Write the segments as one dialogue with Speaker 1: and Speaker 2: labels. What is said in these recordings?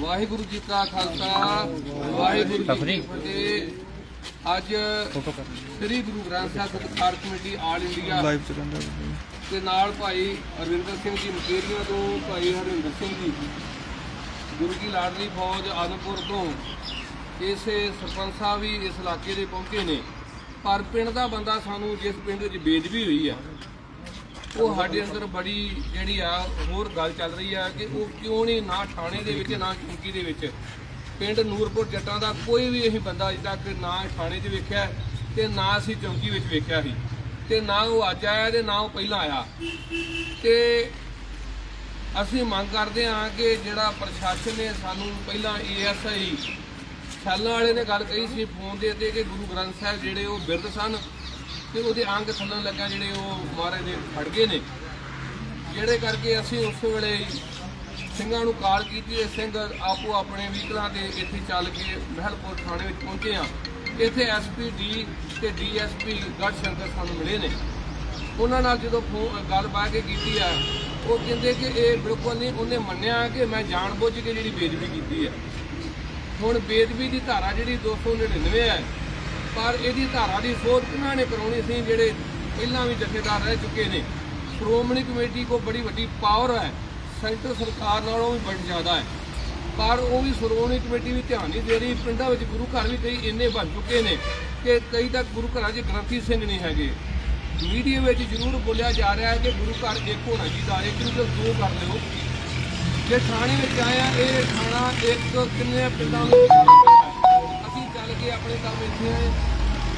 Speaker 1: ਵਾਹਿਗੁਰੂ ਜੀ ਕਾ ਖਾਲਸਾ ਵਾਹਿਗੁਰੂ ਜੀ ਕੀ ਫਤਿਹ। ਅੱਜ ਸ੍ਰੀ ਗੁਰੂ ਗ੍ਰੰਥ ਸਾਹਿਬ ਸਤਿਕਾਰ ਕਮੇਟੀ ਆਲ ਇੰਡੀਆ ਦੇ ਨਾਲ ਭਾਈ ਅਰਵਿੰਦਰ ਸਿੰਘ ਜੀ ਮਕੇਰੀਆਂ ਤੋਂ ਭਾਈ ਹਰਿੰਦਰ ਸਿੰਘ ਜੀ। ਗੁਰੂ ਕੀ ਲਾਡਲੀ ਫੌਜ ਆਦਮਪੁਰ ਤੋਂ ਇਸੇ ਸਰਪੰਚ ਸਾਹਿਬ ਵੀ ਇਸ ਇਲਾਕੇ ਦੇ ਪਹੁੰਚੇ ਨੇ। ਪਰ ਪਿੰਡ ਦਾ ਬੰਦਾ ਸਾਨੂੰ ਜਿਸ ਪਿੰਡ ਵਿੱਚ ਬੇਦਬੀ ਹੋਈ ਆ ਉਹ ਸਾਡੇ ਅੰਦਰ ਬੜੀ ਜਿਹੜੀ ਆ, ਹੋਰ ਗੱਲ ਚੱਲ ਰਹੀ ਆ ਕਿ ਉਹ ਕਿਉਂ ਨਹੀਂ ਨਾ ਥਾਣੇ ਦੇ ਵਿੱਚ, ਨਾ ਚੌਂਕੀ ਦੇ ਵਿੱਚ। ਪਿੰਡ ਨੂਰਪੁਰ ਜੱਟਾਂ ਦਾ ਕੋਈ ਵੀ ਇਹ ਬੰਦਾ ਅਜੇ ਤੱਕ ਨਾ ਥਾਣੇ 'ਚ ਵੇਖਿਆ ਤੇ ਨਾ ਅਸੀਂ ਚੌਂਕੀ ਵਿੱਚ ਵੇਖਿਆ ਸੀ। ਤੇ ਨਾ ਉਹ ਅੱਜ ਆਇਆ ਤੇ ਨਾ ਉਹ ਪਹਿਲਾਂ ਆਇਆ। ਤੇ ਅਸੀਂ ਮੰਗ ਕਰਦੇ ਹਾਂ ਕਿ ਜਿਹੜਾ ਪ੍ਰਸ਼ਾਸਨ ਨੇ ਸਾਨੂੰ ਪਹਿਲਾਂ ਏਐਸਆਈ ਛਾਲਾਂ ਵਾਲੇ ਨੇ ਗੱਲ ਕਹੀ ਸੀ ਫੋਨ ਦੇ ਉੱਤੇ ਕਿ ਗੁਰੂ ਗ੍ਰੰਥ ਸਾਹਿਬ ਜਿਹੜੇ ਉਹ ਬਿਰਧ ਸਨ ਤੇ ਉਹਦੇ ਅੰਗ ਥੱਲਣ ਲੱਗਾ ਜਿਹੜੇ ਉਹ ਮਹਾਰਾਜ ਦੇ ਫੜ ਗਏ ਨੇ। ਜਿਹੜੇ ਕਰਕੇ ਅਸੀਂ ਉਸ ਵੇਲੇ ਸਿੰਘਾਂ ਨੂੰ ਕਾਲ ਕੀਤੀ ਤੇ ਸਿੰਘ ਆਪੋ ਆਪਣੇ ਵਹੀਕਲਾਂ ਤੇ ਇੱਥੇ ਚੱਲ ਕੇ ਮਹਿਲਪੁਰ ਥਾਣੇ ਵਿੱਚ ਪਹੁੰਚੇ ਆ ਇੱਥੇ ਐਸਪੀ ਡੀ ਤੇ ਡੀਐਸਪੀ ਗੜ ਸ਼ੰਕਰ ਸਾਨੂੰ ਮਿਲੇ ਨੇ। ਉਹਨਾਂ ਨਾਲ ਜਦੋਂ ਫੋਨ ਗੱਲ ਕੇ ਕੀਤੀ ਆ, ਉਹ ਕਹਿੰਦੇ ਕਿ ਇਹ ਬਿਲਕੁਲ ਨਹੀਂ, ਉਹਨੇ ਮੰਨਿਆ ਕਿ ਮੈਂ ਜਾਣਬੁੱਝ ਕੇ ਜਿਹੜੀ ਬੇਦਬੀ ਕੀਤੀ ਹੈ ਹੁਣ ਬੇਦਬੀ ਦੀ ਧਾਰਾ ਜਿਹੜੀ 299 ਹੈ ਪਰ ਇਹਦੀ ਧਾਰਾ ਦੀ ਸੋਧ ਉਹਨਾਂ ਨੇ ਕਰਾਉਣੀ ਸੀ, ਜਿਹੜੇ ਪਹਿਲਾਂ ਵੀ ਜਥੇਦਾਰ ਰਹਿ ਚੁੱਕੇ ਨੇ? ਸ਼੍ਰੋਮਣੀ ਕਮੇਟੀ ਕੋ ਬੜੀ ਵੱਡੀ ਪਾਵਰ ਹੈ। ਸੈਂਟਰ ਸਰਕਾਰ ਨਾਲੋਂ ਵੀ ਬੜੀ ਜ਼ਿਆਦਾ ਹੈ। ਪਰ ਉਹ ਵੀ ਸ਼੍ਰੋਮਣੀ ਕਮੇਟੀ ਵੀ ਧਿਆਨ ਨਹੀਂ ਦੇ ਰਹੀ। ਪਿੰਡਾਂ ਵਿੱਚ ਗੁਰੂ ਘਰ ਵੀ ਕਈ ਇੰਨੇ ਬਣ ਚੁੱਕੇ ਨੇ ਕਿ ਕਈ ਤਾਂ ਗੁਰੂ ਘਰਾਂ 'ਚ ਗ੍ਰੰਥੀ ਸਿੰਘ ਨਹੀਂ ਹੈਗੇ। ਮੀਡੀਆ ਵਿੱਚ ਜ਼ਰੂਰ ਬੋਲਿਆ ਜਾ ਰਿਹਾ ਹੈ ਕਿ ਗੁਰੂ ਘਰ ਇੱਕ ਹੋਣਾ ਚਾਹੀਦਾ ਇੱਕ ਨੂੰ ਤਾਂ ਦੋ ਕਰ ਲਿਓ ਜੇ ਥਾਣੇ ਵਿੱਚ ਆਇਆ ਇਹ ਥਾਣਾ ਇੱਕ ਕਿੰਨੇ ਪਿੰਡਾਂ ਨੂੰ ਕੇ ਆਪਣੇ ਕੰਮ ਇੱਥੇ ਆਏ।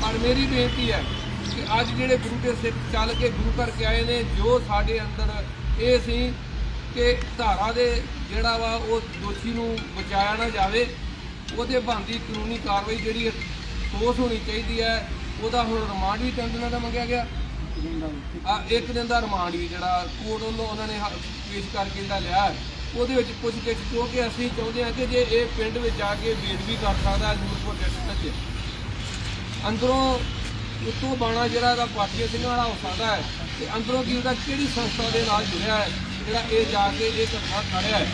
Speaker 1: ਪਰ ਮੇਰੀ ਬੇਨਤੀ ਹੈ ਕਿ ਅੱਜ ਜਿਹੜੇ ਗੁਰੂ ਦੇ ਸਿੱਖ ਚੱਲ ਕੇ ਗੁਰੂ ਘਰ ਕੇ ਆਏ ਨੇ ਜੋ ਸਾਡੇ ਅੰਦਰ ਇਹ ਸੀ ਕਿ ਧਾਰਾ ਦੇ ਜਿਹੜਾ ਵਾ ਉਹ ਦੋਸ਼ੀ ਨੂੰ ਬਚਾਇਆ ਨਾ ਜਾਵੇ ਉਹਦੇ ਬਣਦੀ ਕਾਨੂੰਨੀ ਕਾਰਵਾਈ ਜਿਹੜੀ ਠੋਸ ਹੋਣੀ ਚਾਹੀਦੀ ਹੈ। ਉਹਦਾ ਹੁਣ ਰਿਮਾਂਡ ਵੀ ਤਿੰਨ ਦਿਨਾਂ ਦਾ ਮੰਗਿਆ ਗਿਆ। ਆ ਇੱਕ ਦਿਨ ਦਾ ਰਿਮਾਂਡ ਵੀ ਜਿਹੜਾ ਕੋਰਟ ਵੱਲੋਂ ਉਹਨਾਂ ਨੇ ਪੇਸ਼ ਕਰਕੇ ਜਿਹੜਾ ਲਿਆ ਉਹਦੇ ਵਿੱਚ ਪੁੱਛ ਗਿੱਛ ਕਿਉਂਕਿ ਅਸੀਂ ਚਾਹੁੰਦੇ ਹਾਂ ਕਿ ਜੇ ਇਹ ਪਿੰਡ ਵਿੱਚ ਜਾ ਕੇ ਬੇਦਬੀ ਕਰ ਸਕਦਾ ਹੈ ਨੂਰਪੁਰ ਡਿਸਟ੍ਰਿਕਟ 'ਚ ਅੰਦਰੋਂ ਉਤੋਂ ਬਾਣਾ ਜਿਹੜਾ ਇਹਦਾ ਪਾਟੀਆਂ ਸਿੰਘ ਵਾਲਾ ਹੋ ਸਕਦਾ ਹੈ ਤੇ ਅੰਦਰੋਂ ਕੀ ਉਹਦਾ ਕਿਹੜੀ ਸੰਸਥਾ ਦੇ ਨਾਲ ਜੁੜਿਆ ਹੈ, ਜਿਹੜਾ ਇਹ ਜਾ ਕੇ ਇਹ ਘਟਨਾ ਖੜਿਆ ਹੈ।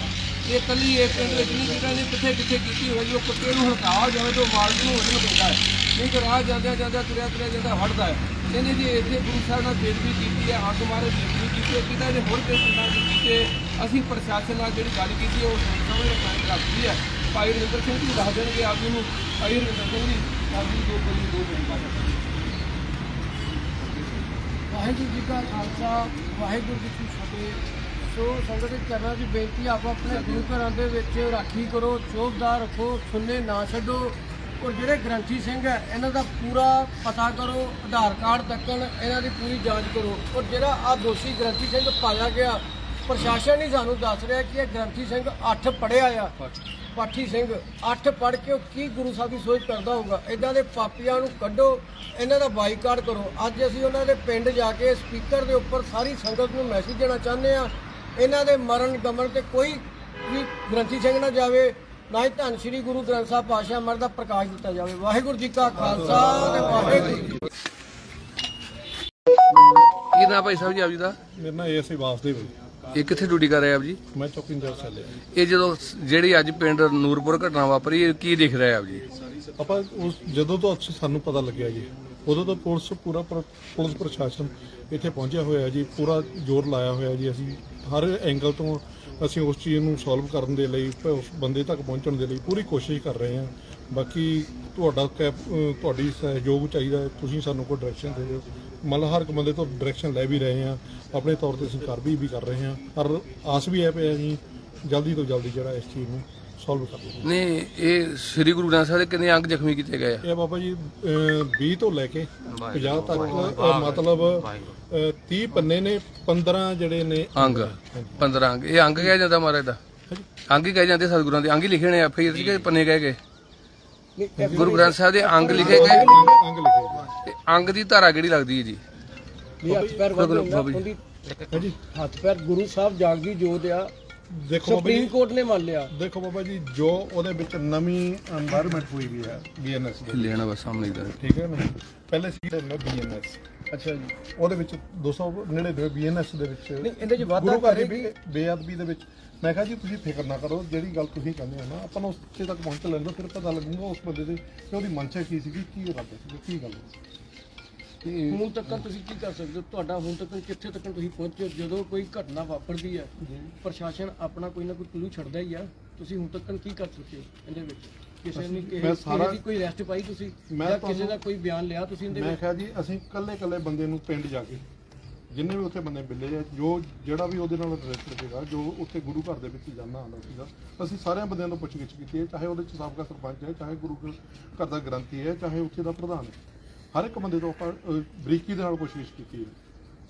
Speaker 1: ਇਹ ਕੱਲੀ ਇਹ ਪਿੰਡ ਵਿੱਚ ਨਹੀਂ ਜਿਹੜਾ ਨੇ ਕਿੱਥੇ ਕਿੱਥੇ ਕੀਤੀ ਹੋਈ ਉਹ ਕੁੱਤੇ ਨੂੰ ਹਲਕਾਵਾ ਜਾਵੇ ਤਾਂ ਮਾਲਕ ਨੂੰ ਵੱਢਣਾ ਪੈਂਦਾ ਹੈ। ਨਹੀਂ ਤਾਂ ਰਾਹ ਜਾਂਦਿਆਂ ਜਾਂਦਿਆਂ ਤੁਰਿਆ ਤੁਰਿਆ ਜਾਂਦਾ ਹਟਦਾ ਹੈ। ਕਹਿੰਦੇ ਜੀ, ਇੱਥੇ ਗੁਰੂ ਸਾਹਿਬ ਨਾਲ ਬੇਦਬੀ ਕੀਤੀ ਹੈ ਹੱਥ ਮਾਰੇ ਬੇਦਬੀ ਕੀਤੀ ਹੈ, ਕਿਤਾ ਜੇ ਹੋਰ ਕਿਸੇ ਨਾਲ ਕੀਤੀ ਅਸੀਂ ਪ੍ਰਸ਼ਾਸਨ ਨਾਲ ਜਿਹੜੀ ਗੱਲ ਕੀਤੀ ਹੈ, ਉਹ ਸਮਝ ਰੱਖਣਾ ਰੱਖਦੀ ਹੈ। ਭਾਈ ਰਵਿੰਦਰ ਸਿੰਘ ਜੀ ਦੱਸ ਦੇਣਗੇ ਆਪ ਜੀ ਨੂੰ। ਭਾਈ ਰਵਿੰਦਰ ਸਿੰਘ ਜੀ, ਆਪ ਦੋ ਬੋਲੀ ਦੋ ਮਿੰਟ ਬਾਅਦ
Speaker 2: ਵਾਹਿਗੁਰੂ ਜੀ ਕਾ ਖਾਲਸਾ, ਵਾਹਿਗੁਰੂ ਜੀ ਕੀ ਫਤਿਹ। ਸੋ ਸੰਗਤ ਦੇ ਚਰਨਾਂ ਦੀ ਬੇਨਤੀ ਆਪੋ ਆਪਣੇ ਗੁਰੂ ਘਰਾਂ ਦੇ ਵਿੱਚ ਰਾਖੀ ਕਰੋ ਚੌਕਦਾਰ ਰੱਖੋ ਸੁੰਨੇ ਨਾ ਛੱਡੋ। ਔਰ ਜਿਹੜੇ ਗ੍ਰੰਥੀ ਸਿੰਘ ਹੈ, ਇਹਨਾਂ ਦਾ ਪੂਰਾ ਪਤਾ ਕਰੋ, ਆਧਾਰ ਕਾਰਡ ਤੱਕਣ, ਇਹਨਾਂ ਦੀ ਪੂਰੀ ਜਾਂਚ ਕਰੋ। ਔਰ ਜਿਹੜਾ ਆ ਦੋਸ਼ੀ ਗ੍ਰੰਥੀ ਸਿੰਘ ਪਾਇਆ ਗਿਆ, ਪ੍ਰਸ਼ਾਸਨ ਹੀ ਸਾਨੂੰ ਦੱਸ ਰਿਹਾ ਕਿ ਇਹ ਗ੍ਰੰਥੀ ਸਿੰਘ 8 ਪੜਿਆ ਆ। ਪਾਠੀ ਸਿੰਘ 8 ਪੜ ਕੇ ਉਹ ਕੀ ਗੁਰੂ ਸਾਹਿਬ ਦੀ ਸੋਚ ਕਰਦਾ ਹੋਊਗਾ? ਇਦਾਂ ਦੇ ਪਾਪੀਆਂ ਨੂੰ ਕੱਢੋ, ਇਹਨਾਂ ਦਾ ਬਾਈਕਾਟ ਕਰੋ। ਅੱਜ ਅਸੀਂ ਉਹਨਾਂ ਦੇ ਪਿੰਡ ਜਾ ਕੇ ਸਪੀਕਰ ਦੇ ਉੱਪਰ ਸਾਰੀ ਸੰਗਤ ਨੂੰ ਮੈਸੇਜ ਦੇਣਾ ਚਾਹੁੰਦੇ ਆ ਇਹਨਾਂ ਦੇ ਮਰਨ ਗਮਨ ਤੇ ਕੋਈ ਵੀ ਗ੍ਰੰਥੀ ਸਿੰਘ ਨਾ ਜਾਵੇ ਨਾ ਹੀ ਧੰਨ ਸ੍ਰੀ ਗੁਰੂ ਗ੍ਰੰਥ ਸਾਹਿਬ ਪਾਤਸ਼ਾਹ ਮਰ ਦਾ ਪ੍ਰਕਾਸ਼ ਦਿੱਤਾ ਜਾਵੇ। ਵਾਹਿਗੁਰੂ ਜੀ ਕਾ ਖਾਲਸਾ ਤੇ ਵਾਹਿਗੁਰੂ ਜੀ ਕੀ
Speaker 1: ਨਾਮ ਭਾਈ ਸਾਹਿਬ ਜੀ ਆਪ ਜੀ ਦਾ?
Speaker 3: ਮੇਰਾ ਨਾਮ ਏਐਸਆਈ ਵਾਸਦੇਵ ਹੈ।
Speaker 1: ਇਹ ਕਿੱਥੇ ਡਿਊਟੀ ਕਰ ਰਹੇ ਆਪ ਜੀ?
Speaker 3: ਮੈਂ ਚੌਕੀ ਇੰਚਾਰਜ ਚੱਲਿਆ।
Speaker 1: ਇਹ ਜਦੋਂ ਜਿਹੜੀ ਅੱਜ ਪਿੰਡ ਨੂਰਪੁਰ ਘਟਨਾ ਵਾਪਰੀ ਇਹ ਕੀ ਦਿਖ ਰਿਹਾ ਆਪ ਜੀ?
Speaker 3: ਆਪਾਂ ਉਸ ਜਦੋਂ ਤੋਂ ਸਾਨੂੰ ਪਤਾ ਲੱਗਿਆ ਜੀ। ਉਦੋਂ ਤੋਂ ਪੁਲਿਸ ਪੂਰਾ ਪ੍ਰ- ਪੁਲਿਸ ਪ੍ਰਸ਼ਾਸਨ ਇੱਥੇ ਪਹੁੰਚਿਆ ਹੋਇਆ ਜੀ, ਪੂਰਾ ਜ਼ੋਰ ਲਾਇਆ ਹੋਇਆ ਜੀ। ਅਸੀਂ ਹਰ ਐਂਗਲ ਤੋਂ ਅਸੀਂ ਉਸ ਚੀਜ਼ ਨੂੰ ਸੋਲਵ ਕਰਨ ਦੇ ਲਈ, ਪ- ਉਸ ਬੰਦੇ ਤੱਕ ਪਹੁੰਚਣ ਦੇ ਲਈ ਪੂਰੀ ਕੋਸ਼ਿਸ਼ ਕਰ ਰਹੇ ਹਾਂ। ਬਾਕੀ ਤੁਹਾਡਾ ਕੈਪ- ਅਹ ਤੁਹਾਡੀ ਸਹਿਯੋਗ ਚਾਹੀਦਾ ਹੈ। ਤੁਸੀਂ ਸਾਨੂੰ ਕੋਈ ਡਾਇਰੈਕਸ਼ਨ ਦੇ ਦਿਓ। ਮਤਲਬ ਹਰ ਇੱਕ ਬੰਦੇ ਤੋਂ ਡਾਇਰੈਕਸ਼ਨ ਲੈ ਵੀ ਰਹੇ ਹਾਂ। ਆਪਣੇ ਤੌਰ ਤੇ ਅਸੀਂ ਕਰ ਵੀ ਵੀ ਕਰ ਰਹੇ ਹਾਂ। ਪਰ ਆਸ ਵੀ ਹੈ ਪਿਆ ਜੀ, ਜਲਦੀ ਤੋਂ ਜਲਦੀ ਜਿਹੜਾ ਇਸ ਚੀਜ਼ ਨੂੰ ਸੋਲਵ ਕਰ ਲਵਾਂਗੇ
Speaker 1: ਨਹੀਂ ਇਹ ਸ੍ਰੀ ਗੁਰੂ ਗ੍ਰੰਥ ਸਾਹਿਬ ਦੇ ਕਿੰਨੇ ਅੰਗ ਜ਼ਖਮੀ ਕੀਤੇ ਗਏ ਆ?
Speaker 3: ਇਹ ਬਾਬਾ ਜੀ ਅਹ 20 ਤੋਂ ਲੈ ਕੇ 50 ਤੱਕ ਅਹ ਮਤਲਬ ਅਹ 30 ਪੰਨੇ ਨੇ 15 ਜਿਹੜੇ ਨੇ
Speaker 1: ਅੰਗ 15 ਅੰਗ ਇਹ ਅੰਗ ਕਿਹਾ ਜਾਂਦਾ ਮਹਾਰਾਜ ਦਾ? ਅੰਗ ਹੀ ਕਹੇ ਜਾਂਦੇ ਸਤਿਗੁਰਾਂ ਦੇ। ਅੰਗ ਹੀ ਲਿਖੇ ਨੇ ਫਿਰ ਕਿ ਪੰਨੇ ਕਹੇ ਗਏ? ਗੁਰੂ ਗ੍ਰੰਥ ਸਾਹਿਬ ਦੇ ਅੰਗ ਲਿਖੇ ਗਏ?
Speaker 3: ਅੰਗ ਲਿਖੇ
Speaker 1: ਤੇ ਅੰਗ ਦੀ ਧਾਰਾ ਕਿਹੜੀ ਲੱਗਦੀ ਹੈ ਜੀ?
Speaker 2: ਵੀ ਹੱਥ ਪੈਰ
Speaker 1: ਬਾਬਾ
Speaker 2: ਵੱਧ
Speaker 1: ਜੀ।
Speaker 2: ਉਹਦੀ
Speaker 3: ਹਾਂਜੀ
Speaker 2: ਹੱਥ ਪੈਰ ਗੁਰੂ ਸਾਹਿਬ ਜਾਗਦੀ ਜੋਤ ਆ।
Speaker 3: ਦੇਖੋ ਬਾਬਾ ਜੀ
Speaker 2: ਕੋਰਟ ਨੇ ਮੰਨ ਲਿਆ।
Speaker 3: ਦੇਖੋ ਬਾਬਾ ਜੀ ਜੋ ਉਹਦੇ ਵਿੱਚ ਨਵੀਂ এনवायरमेंट ਹੋਈ ਵੀ ਹੈ ਬੀਐਨਐਸ ਦੇ
Speaker 1: ਲੈਣਾ ਬਸ ਸਾਹਮਣੇ ਇਧਰ
Speaker 3: ਠੀਕ ਹੈ ਨਾ? ਪਹਿਲੇ ਸੀ ਨਾ ਬੀਐਨਐਸ
Speaker 2: ਅੱਛਾ ਜੀ।
Speaker 3: ਉਹਦੇ ਵਿੱਚ 299 ਬੀਐਨਐਸ ਦੇ ਵਿੱਚ
Speaker 2: ਨਹੀਂ ਇਹਦੇ ਚ ਵਾਧਾ
Speaker 3: ਗੁਰੂ ਘਰ ਦੀ ਬੇਅਦਬੀ ਦੇ ਵਿੱਚ। ਮੈਂ ਕਿਹਾ ਜੀ ਤੁਸੀਂ ਫਿਕਰ ਨਾ ਕਰੋ ਜਿਹੜੀ ਗੱਲ ਤੁਸੀਂ ਕਹਿੰਦੇ ਹੋ ਨਾ ਆਪਾਂ ਨੂੰ ਉੱਥੇ ਤੱਕ ਪਹੁੰਚ ਲੈਣ ਦਿਓ ਫਿਰ ਪਤਾ ਲੱਗੂਗਾ ਉਸ ਬੰਦੇ ਦੇ ਕਿ ਉਹਦੀ ਮਨਸ਼ਾ ਕੀ ਸੀਗੀ ਕੀ ਇਰਾਦਾ ਸੀ ਕੀ ਗੱਲ ਸੀ?
Speaker 1: ਤੇ
Speaker 2: ਹੁਣ ਤੱਕ ਤੁਸੀਂ ਕੀ ਕਰ ਸਕਦੇ ਹੋ? ਤੁਹਾਡਾ ਹੁਣ ਤੱਕ ਕਿੱਥੇ ਤੱਕ ਤੁਸੀਂ ਪਹੁੰਚੇ ਹੋ? ਜਦੋਂ ਕੋਈ ਘਟਨਾ ਵਾਪਰਦੀ ਹੈ ਪ੍ਰਸ਼ਾਸਨ ਆਪਣਾ ਕੋਈ ਨਾ ਕੋਈ ਕਲੂ ਛੱਡਦਾ ਹੀ ਆ। ਤੁਸੀਂ ਹੁਣ ਤੱਕ ਕੀ ਕਰ ਚੁੱਕੇ ਹੋ ਇਹਦੇ ਵਿੱਚ? ਕਿਸੇ ਨੇ ਕਿਸੇ
Speaker 3: ਮੈਂ
Speaker 2: ਦੀ ਕੋਈ ਅਰੈਸਟ ਪਾਈ ਤੁਸੀਂ?
Speaker 3: ਮੈਂ
Speaker 2: ਜਾਂ ਕਿਸੇ ਦਾ ਕੋਈ ਬਿਆਨ ਲਿਆ ਤੁਸੀਂ ਇਹਦੇ
Speaker 3: ਮੈਂ
Speaker 2: ਵਿੱਚ?
Speaker 3: ਕਿਹਾ ਜੀ ਅਸੀਂ ਕੱਲੇ ਕੱਲੇ ਬੰਦੇ ਨੂੰ ਪਿੰਡ ਜਾ ਕੇ ਜਿੰਨੇ ਵੀ ਉੱਥੇ ਬੰਦੇ ਮਿਲੇ ਆ ਜੋ ਜਿਹੜਾ ਵੀ ਉਹਦੇ ਨਾਲ ਰਿਲੇਟਡ ਸੀਗਾ ਜੋ ਉੱਥੇ ਗੁਰੂ ਘਰ ਦੇ ਵਿੱਚ ਜਾਣਾ ਆਉਂਦਾ ਸੀਗਾ ਅਸੀਂ ਸਾਰਿਆਂ ਬੰਦਿਆਂ ਤੋਂ ਪੁੱਛਗਿੱਛ ਕੀਤੀ ਹੈ ਚਾਹੇ ਉਹਦੇ ਚ ਸਾਬਕਾ ਸਰਪੰਚ ਹੈ ਚਾਹੇ ਗੁਰੂ ਘਰ ਦਾ ਗ੍ਰੰਥੀ ਹੈ ਚਾਹੇ ਉੱਥੇ ਦਾ ਪ੍ਰਧਾਨ ਹੈ। ਹਰ ਇੱਕ ਬੰਦੇ ਤੋਂ ਆਪਾਂ ਅਹ, ਬਰੀਕੀ ਦੇ ਨਾਲ ਪੁੱਛਗਿੱਛ ਕੀਤੀ ਹੈ।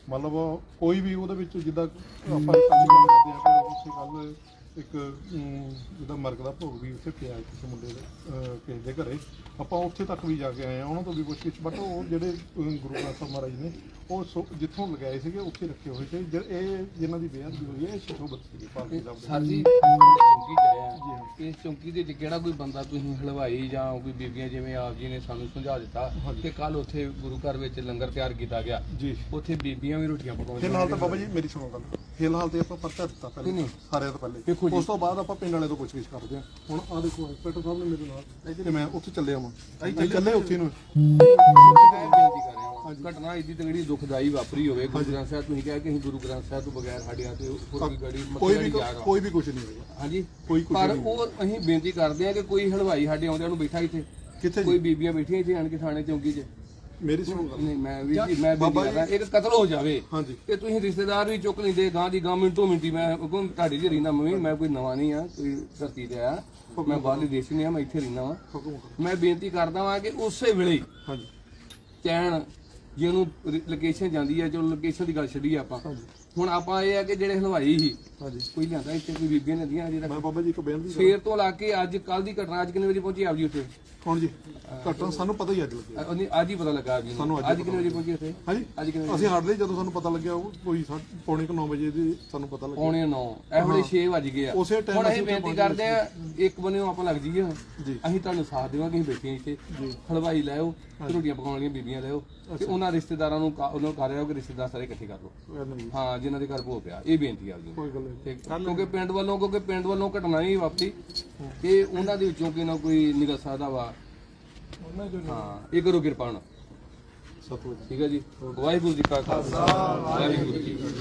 Speaker 3: ਮਤਲਬ ਕੋਈ ਵੀ ਉਹਦੇ ਵਿੱਚ ਜਿੱਦਾਂ ਆਪਾਂ ਕੱਲ ਕਰਦੇ ਆ ਕਿ ਉੱਥੇ ਕੱਲ ਇੱਕ ਅਮ, ਜਿਹਦਾ ਮਰਗ ਦਾ ਭੋਗ ਵੀ ਉੱਥੇ ਪਿਆ ਕਿਸੇ ਮੁੰਡੇ ਦੇ ਅਹ, ਕਿਸੇ ਦੇ ਘਰੇ। ਆਪਾਂ ਉੱਥੇ ਤੱਕ ਵੀ ਜਾ ਕੇ ਆਏ ਹਾਂ ਉਹਨਾਂ ਤੋਂ ਵੀ ਪੁੱਛਗਿੱਛ। ਬਟ ਉਹ ਜਿਹੜੇ ਅਹ, ਗੁਰੂ ਗ੍ਰੰਥ ਸਾਹਿਬ ਮਹਾਰਾਜ ਨੇ ਉਹ ਸੋ- ਜਿੱਥੋਂ ਲਗਾਏ ਸੀਗੇ ਉੱਥੇ ਰੱਖੇ ਹੋਏ ਸੀ ਜ- ਇਹ ਜਿਨ੍ਹਾਂ ਦੀ ਬੇਅਦਬੀ ਹੋਈ ਹੈ ਇਹ ਸ਼ਿਸ਼ੋਬਤ ਸੀਗੇ ਪਾਲਕੀ ਸਾਹਿਬ ਦੇ
Speaker 1: ਸਰ ਜੀ ਚੌਂਕੀ ਚੜਿਆ ਇਸ ਚੌਂਕੀ ਦੇ ਵਿੱਚ ਕਿਹੜਾ ਕੋਈ ਬੰਦਾ ਤੁਸੀਂ ਹਲਵਾਈ ਜਾਂ ਕੋਈ ਬੀਬੀਆਂ ਜਿਵੇਂ ਆਪ ਜੀ ਨੇ ਸਾਨੂੰ ਸਮਝਾ ਦਿੱਤਾ ਕਿ ਕੱਲ ਉੱਥੇ ਗੁਰੂ ਘਰ ਵਿੱਚ ਲੰਗਰ ਤਿਆਰ ਕੀਤਾ ਗਿਆ।
Speaker 3: ਜੀ।
Speaker 1: ਉੱਥੇ ਬੀਬੀਆਂ ਵੀ ਰੋਟੀਆਂ ਪਕਾਉਂਦੀਆਂ
Speaker 3: ਫਿਲਹਾਲ ਤਾਂ ਬਾਬਾ ਜੀ ਮੇਰੀ ਸੁਣੋ ਗੱਲ। ਫਿਲਹਾਲ ਤੇ ਆਪਾਂ ਪਰਚਾ ਦਿੱਤਾ ਪਹਿਲੇ।
Speaker 1: ਨਹੀਂ, ਨਹੀਂ।
Speaker 3: ਸਾਰਿਆਂ ਤੋਂ ਪਹਿਲੇ।
Speaker 1: ਜੀ।
Speaker 3: ਉਸ ਤੋਂ ਬਾਅਦ ਆਪਾਂ ਪਿੰਡ ਵਾਲੇ ਤੋਂ ਪੁੱਛਗਿੱਛ ਕਰਦੇ ਹਾਂ। ਹੁਣ ਆ ਦੇਖੋ ਇੰਸਪੈਕਟਰ ਸਾਹਿਬ ਨੇ ਮੇਰੇ ਨਾਲ ਤੇ ਮੈਂ ਉੱਥੇ ਚੱਲਿਆ ਵਾਂ। ਅਸੀਂ ਚੱਲੇ ਉੱਥੇ ਨੂੰ।
Speaker 1: ਬੇਨਤੀ ਕਰ ਰਿਹਾ ਹਾਂ ਘਟਨਾ ਇੱਡੀ ਤਗੜੀ ਦੁਖਦਾਈ ਵਾਪਰੀ ਹੋਵੇ ਗੁਰੂ ਗ੍ਰੰਥ ਸਾਹਿਬ ਤੁਸੀਂ ਕਿਹਾ ਕਿ ਅਸੀਂ ਗੁਰੂ ਗ੍ਰੰਥ ਸਾਹਿਬ ਤੋਂ ਬਗੈਰ ਸਾਡੇ ਹੱਥ ਹੋਰ ਕੋਈ ਗੜੀ
Speaker 3: ਕੋਈ ਵੀ ਕੋਈ ਵੀ ਕੁਝ ਨਹੀਂ ਹੋਏਗਾ।
Speaker 1: ਹਾਂਜੀ।
Speaker 3: ਕੋਈ ਕੁਛ
Speaker 1: ਪਰ। ਉਹ ਅਸੀਂ ਬੇਨਤੀ ਕਰਦੇ ਹਾਂ ਕਿ ਕੋਈ ਹਲਵਾਈ ਸਾਡੇ ਆਉਂਦਿਆਂ ਨੂੰ ਬੈਠਾ ਇੱਥੇ।
Speaker 3: ਕਿੱਥੇ
Speaker 1: ਕੋਈ ਬੀਬੀਆਂ ਬੈਠੀਆਂ ਇੱਥੇ ਆਣ ਕੇ ਥਾਣੇ ਚੌਂਕੀ 'ਚ।
Speaker 3: ਮੇਰੀ ਸੁਣੋ ਗੱਲ।
Speaker 1: ਨਹੀਂ ਮੈਂ ਵੀ ਜੀ ਮੈਂ
Speaker 3: ਬਾਬਾ
Speaker 1: ਬੇਨਤੀ ਕਰਦਾ ਇੱਕ ਕਤਲ ਹੋ ਜਾਵੇ
Speaker 3: ਹਾਂਜੀ।
Speaker 1: ਤੇ ਤੁਸੀਂ ਰਿਸ਼ਤੇਦਾਰ ਵੀ ਚੁੱਕ ਲੈਂਦੇ ਗਾਂ ਦੀ ਗਾਂ ਮਿੰਟੋ ਮਿੰਟੀ ਮੈਂ ਹੁਕਮ ਤੁਹਾਡੀ ਜੀ ਰਹਿਣਾ ਮੈਂ ਵੀ ਮੈਂ ਕੋਈ ਨਵਾਂ ਨਹੀਂ ਆ ਕੋਈ ਧਰਤੀ ਤੇ ਆ ਮੈਂ ਬਾਹਰਲੇ ਦੇਸ਼ ਨਹੀਂ ਆ ਮੈਂ ਇੱਥੇ ਰਹਿਣਾ ਵਾਂ। ਮੈਂ ਬੇਨਤੀ ਕਰਦਾ ਵਾਂ ਕਿ ਉਸੇ ਵੇਲੇ
Speaker 3: ਹਾਂਜੀ।
Speaker 1: ਚੈਨ ਜੇ ਉਹਨੂੰ ਲੋਕੇਸ਼ਨ ਜਾਂਦੀ ਹੈ ਚਲੋ ਲੋਕੇਸ਼ਨ ਦੀ ਗੱਲ ਛੱਡੀ ਆਪਾਂ ਹੁਣ ਆਪਾਂ ਇਹ ਆ ਕਿ ਜਿਹੜੇ ਹਲਵਾਈ ਸੀ
Speaker 3: ਹਾਂਜੀ।
Speaker 1: ਕੋਈ ਲਿਆਂਦਾ ਇੱਥੇ ਕੋਈ ਬੀਬੀਆਂ ਨੇ ਦੀਆਂ ਜਿਹੜਾ
Speaker 3: ਮੈਂ ਬਾਬਾ ਜੀ ਇੱਕ ਬੇਨਤੀ ਕਰਾਂ
Speaker 1: ਸਵੇਰ ਤੋਂ ਲਾ ਕੇ ਅੱਜ ਕੱਲ ਦੀ ਘਟਨਾ ਅੱਜ ਕਿੰਨੇ ਵਜੇ ਪਹੁੰਚੀ ਆਪ ਜੀ ਉੱਥੇ?
Speaker 3: ਕੌਣ ਜੀ? ਘਟਨਾ ਸਾਨੂੰ ਪਤਾ ਹੀ ਅੱਜ ਲੱਗਿਆ
Speaker 1: ਉਹਨੇ ਅੱਜ ਹੀ ਪਤਾ ਲੱਗਾ ਆਪ ਜੀ ਨੂੰ।
Speaker 3: ਸਾਨੂੰ ਅੱਜ
Speaker 1: ਅੱਜ ਕਿੰਨੇ ਵਜੇ ਪਹੁੰਚੀ ਉੱਥੇ?
Speaker 3: ਹਾਂਜੀ।
Speaker 1: ਅੱਜ ਕਿੰਨੇ ਵਜੇ?
Speaker 3: ਅਸੀਂ ਹਟਦੇ ਜਦੋਂ ਸਾਨੂੰ ਪਤਾ ਲੱਗਿਆ ਉਹ ਕੋਈ ਸਾ- ਪੌਣੇ ਕੁ 9 ਵਜੇ ਦੀ ਸਾਨੂੰ ਪਤਾ ਲੱਗਿਆ।
Speaker 1: ਪੌਣੇ 9 ਇਹ ਵੇਲੇ 6 ਵਜ ਗਏ ਆ।
Speaker 3: ਉਸੇ time
Speaker 1: ਹੁਣ ਅਸੀਂ ਬੇਨਤੀ ਕਰਦੇ ਆ ਇੱਕ ਬੰਨੇ ਆਪਾਂ ਲੱਗ ਜਾਈਏ ਹੁਣ।
Speaker 3: ਜੀ।
Speaker 1: ਅਸੀਂ ਤੁਹਾਨੂੰ ਸਾਥ ਦੇਵਾਂਗੇ ਅਸੀਂ ਬੈਠੇ ਹਾਂ ਇੱਥੇ। ਹਲਵਾਈ ਲਾਇਓ ਤੇ ਰੋਟੀਆਂ ਪਕਾਉਣ ਵਾਲੀਆਂ ਬੀਬੀਆਂ ਲਾਇਓ ਤੇ ਉਹਨਾਂ ਰਿਸ਼ਤੇਦਾਰਾਂ ਨੂੰ ਕਾ- ਉਹਨਾਂ ਨੂੰ ਕਰ ਰਿਹਾ ਕਿ ਰਿਸ਼ਤੇਦਾਰ ਸਾਰੇ ਇਕੱਠੇ ਕਰ ਲਓ।
Speaker 3: ਇਹ ਨਹੀਂ
Speaker 1: ਹਾਂ ਜਿਨ੍ਹਾਂ ਦੇ ਘਰ ਭੋ ਪਿਆ ਇਹ ਬੇਨਤੀ ਆ ਜੀ
Speaker 3: ਕੋਈ ਗੱਲ ਨਹੀਂ।
Speaker 1: ਤੇ ਕਿਉਂਕਿ ਪਿੰਡ ਵੱਲੋਂ ਕਿਉਂਕਿ ਪਿੰਡ ਵੱਲੋਂ ਘਟਨਾ ਹੀ ਵਾਪਰੀ ਕਿ ਉਹਨਾਂ ਦੇ ਵਿੱਚੋਂ ਕੋਈ ਨਾ ਕੋਈ ਨਿਕਲ ਸਕਦਾ ਵਾ। ਹਾਂ ਇਹ ਕਰੋ ਕਿਰਪਾ ਨਾਲ
Speaker 3: ਸਤਿ
Speaker 1: ਠੀਕ ਹੈ ਜੀ। ਵਾਹਿਗੁਰੂ ਜੀ ਕਾ ਖਾਲਸਾ ਵਾਹਿਗੁਰੂ ਜੀ ਕੀ ਫਤਿਹ।